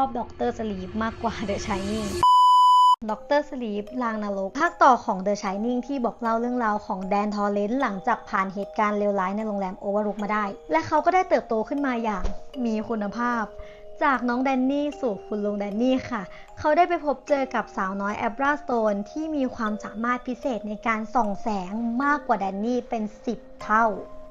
ชอบด็อกเตอร์สลีปมากกว่าเดอะชายนิ่งด็อกเตอร์สลีปลางนรก ภาคต่อของเดอะชายนิ่งที่บอกเล่าเรื่องราวของแดนทอร์เรนต์หลังจากผ่านเหตุการณ์เลวร้ายในโรงแรมโอเวอร์ลุกมาได้ และเขาก็ได้เติบโตขึ้นมาอย่างมีคุณภาพ จากน้องแดนนี่สู่คุณลุงแดนนี่ค่ะ เขาได้ไปพบเจอกับสาวน้อยแอบราสโตนที่มีความสามารถพิเศษในการส่องแสงมากกว่าแดนนี่เป็น 10 เท่า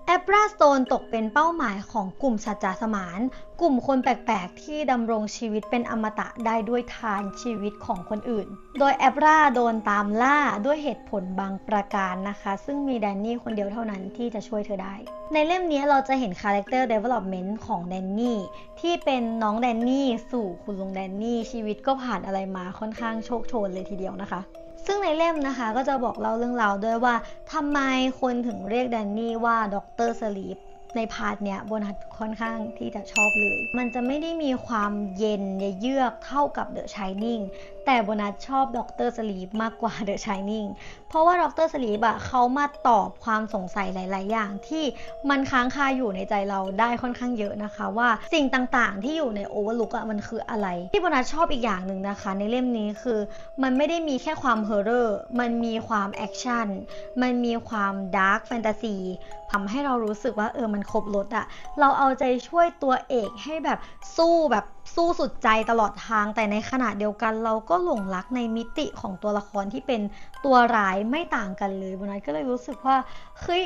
แอปราสโตนตกเป็นเป้าหมายของกลุ่มสัจจสมาน กลุ่มคนแปลก ๆ ที่ดำรงชีวิตเป็นอมตะได้ด้วยทานชีวิตของคนอื่น โดยแอปราโดนตามล่าด้วยเหตุผลบางประการนะคะ ซึ่งมีแดนนี่คนเดียวเท่านั้นที่จะช่วยเธอได้ ในเล่มนี้เราจะเห็น Character Development ของแดนนี่ที่เป็นน้องแดนนี่สู่คุณลุงแดนนี่ชีวิตก็ผ่านอะไรมาค่อนข้างโชคโชนเลยทีเดียวนะคะ ซึ่งในเล่มนะคะก็จะบอกเล่าเรื่องราวด้วยว่าทำไมคนถึงเรียกแดนนี่ว่าด็อกเตอร์สลีป ในพาร์ทเนี้ยโบนัสค่อนข้างที่จะชอบเลย มันจะไม่ได้มีความเย็นเยือกเท่ากับเดอะชายนิ่งแต่โบนัสชอบด็อกเตอร์สลีปมากกว่าเดอะชายนิ่งเพราะว่าด็อกเตอร์สลีปอะเขามาตอบความสงสัยหลาย ๆ อย่างที่มันค้างคาอยู่ในใจเราได้ค่อนข้างเยอะนะคะ ว่าสิ่งต่าง ๆ ที่อยู่ในโอเวอร์ลุกอะมันคืออะไร ที่โบนัสชอบอีกอย่างหนึ่งนะคะ ในเล่มนี้คือ มันไม่ได้มีแค่ความเฮอร์เรอร์มันมีความแอคชั่นมันมีความดาร์กแฟนตาซีทำให้เรารู้สึกว่าเออมันครบรถอะเราเอาใจช่วยตัวเอกให้แบบสู้แบบสู้สุดใจตลอดทาง แต่ในขณะเดียวกันเราก็หลงรักในมิติของตัวละครที่เป็นตัวร้ายไม่ต่างกันเลยโบนัสก็เลยรู้สึกว่าเฮ้ย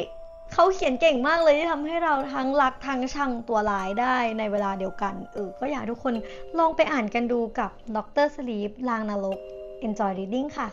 เขาเขียนเก่งมากเลยที่ทำให้เราทั้งรักทั้งชังตัวร้ายได้ในเวลาเดียวกันเออก็อยากทุกคนลองไปอ่านกันดูกับดรสลีปลางนรก Enjoy reading ค่ะ